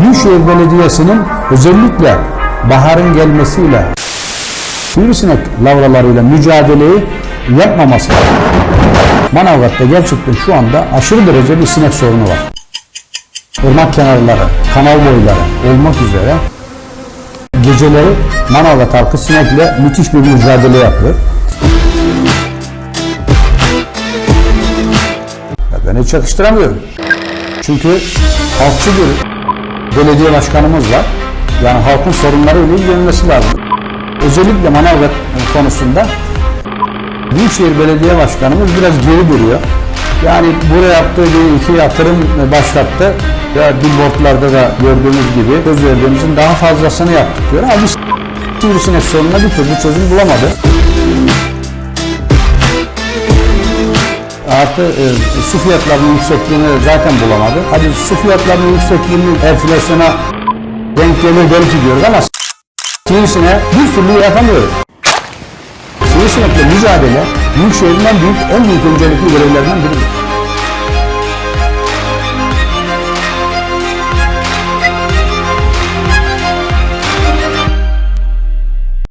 Büyükşehir Belediyesi'nin özellikle baharın gelmesiyle sivrisinek lavralarıyla mücadeleyi yapmaması. Manavgat'ta gerçekten şu anda aşırı derece bir sinek sorunu var. Irmak kenarları, kanal boyları olmak üzere geceleri Manavgat halkı sinekle müthiş bir mücadele yapıyor. Ya ben hiç yakıştıramıyorum. Çünkü halkçı bir belediye başkanımız var. Yani halkın sorunlarıyla ilgilenmesi lazım. Özellikle Manavgat konusunda Büyükşehir Belediye Başkanımız biraz geri duruyor. Yani buraya yaptığı bir iki yatırım başlattı. Ya billboardlarda da gördüğünüz gibi söz verdiğimizin daha fazlasını yaptık diyor. Ama biz sivrisinek sorununa bir türlü çözüm bulamadı. Artı e, su fiyatlarının yüksekliğini zaten bulamadı. Hadi su fiyatlarının yüksekliğini enflasyona denk gelir belki diyoruz ama sivrisine bir türlü yapamıyoruz. Sivrisinekle mücadele Büyükşehir'in en büyük, en büyük öncelikli görevlerinden biridir.